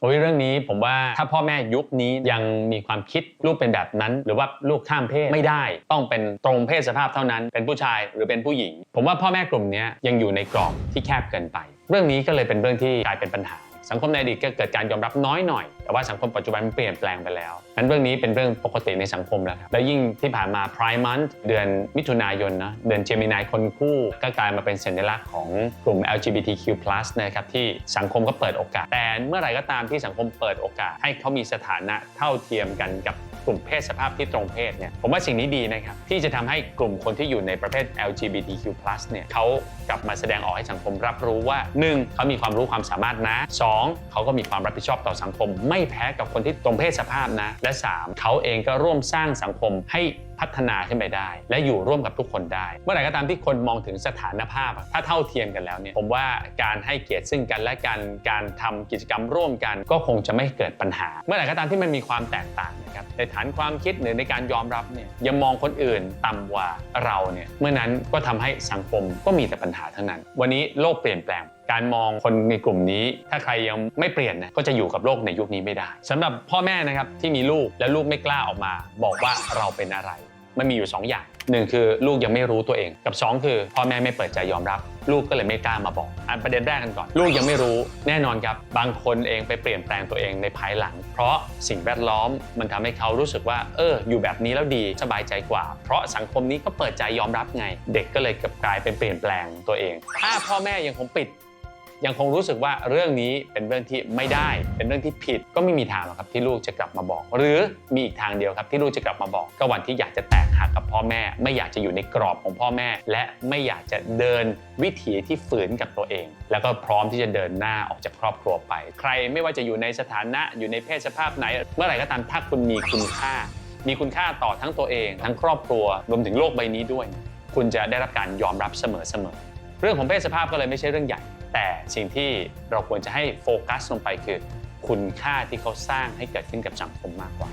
โอ้ยเรื่องนี้ผมว่าถ้าพ่อแม่ยุคนี้ยังมีความคิดลูกเป็นแบบนั้น หรือว่าลูกข้ามเพศไม่ได้ ต้องเป็นตรงเพศสภาพเท่านั้น เป็นผู้ชายหรือเป็นผู้หญิง ผมว่าพ่อแม่กลุ่มนี้ยังอยู่ในกรอบที่แคบเกินไป เรื่องนี้ก็เลยเป็นเรื่องที่กลายเป็นปัญหา สังคมในอดีตก็เกิดการยอมรับน้อยหน่อย แต่ว่าสังคมปัจจุบันมันเปลี่ยนแปลงไปแล้วนั้นเรื่องนี้เป็นเรื่องปกติในสังคมแล้วครับ แล้วยิ่งที่ผ่านมา Prime Month เดือนมิถุนายนนะ เดือนเจมินายคนคู่ ก็กลายมาเป็นสัญลักษณ์ของกลุ่ม LGBTQ+ นะครับที่สังคมก็เปิดโอกาส แต่เมื่อไหร่ก็ตามที่สังคมเปิดโอกาส ให้เขามีสถานะเท่าเทียมกันกับ กลุ่มเพศสภาพที่ตรงเพศเนี่ยผมว่าสิ่งนี้ดีนะครับที่จะทำให้กลุ่มคนที่อยู่ในประเภท LGBTQ+ เนี่ยเขากลับมาแสดงออกให้สังคมรับรู้ว่า 1. เขามีความรู้ความสามารถนะ 2. เขาก็มีความรับผิดชอบต่อสังคม ไม่แพ้กับคนที่ตรงเพศสภาพนะและ 3. เขาเองก็ร่วมสร้างสังคมให้ พัฒนาขึ้นไปได้ และอยู่ร่วมกับทุกคนได้ เมื่อไหร่ก็ตามที่คนมองถึงสถานภาพ ถ้าเท่าเทียมกันแล้วเนี่ยผมว่าการให้เกียรติซึ่งกันและกันการทำกิจกรรมร่วมกัน ก็คงจะไม่เกิดปัญหา เมื่อไหร่ก็ตามที่มันมีความแตกต่างนะครับในฐานความคิดหรือในการยอมรับเนี่ยยังมองคนอื่นต่ำกว่าเราเนี่ยเมื่อนั้นก็ทำให้สังคมก็มีแต่ปัญหาทั้งนั้น วันนี้โลกเปลี่ยนแปลง การมองคนในกลุ่มนี้ ถ้าใครยังไม่เปลี่ยนนะก็จะอยู่กับโลกในยุคนี้ไม่ได้สำหรับพ่อแม่นะครับที่มีลูกและลูกไม่กล้าออกมา บอกว่าเราเป็นอะไรมันมีอยู่ 2 อย่างหนึ่งคือลูกยังไม่รู้ตัวเอง กับ 2 คือพ่อแม่ไม่เปิดใจยอมรับ ลูกก็เลยไม่กล้ามาบอก อันประเด็นแรกกันก่อน ลูกยังไม่รู้แน่นอนครับบางคนเองไปเปลี่ยนแปลงตัวเองในภายหลัง เพราะสิ่งแวดล้อมมันทำให้เขารู้สึกว่า เออ อยู่แบบนี้แล้วดีสบายใจกว่า เพราะสังคมนี้ก็เปิดใจยอมรับไง เด็กก็เลยกลายเป็นเปลี่ยนแปลงตัวเอง ถ้าพ่อแม่ยังคงปิด ยังคงรู้สึกว่าเรื่องนี้เป็นเรื่องที่ไม่ได้ เป็นเรื่องที่ผิดก็ไม่มีทางหรอกครับที่ลูกจะกลับมาบอก หรือมีอีกทางเดียวครับที่ลูกจะกลับมาบอกก็วันที่อยากจะแตกหักกับพ่อแม่ ไม่อยากจะอยู่ในกรอบของพ่อแม่ และไม่อยากจะเดินวิถีที่ฝืนกับตัวเอง แล้วก็พร้อมที่จะเดินหน้าออกจากครอบครัวไป ใครไม่ว่าจะอยู่ในสถานะอยู่ในเพศสภาพไหน เมื่อไหร่ก็ตามถ้าคุณมีคุณค่า มีคุณค่าต่อทั้งตัวเอง ทั้งครอบครัวรวมถึงโลกใบนี้ด้วย คุณจะได้รับการยอมรับเสมอๆเรื่องของเพศสภาพก็เลยไม่ใช่เรื่องใหญ่ แต่สิ่งที่เราควรจะให้โฟกัสลงไปคือ คุณค่าที่เขาสร้างให้เกิดขึ้นกับสังคมมากกว่า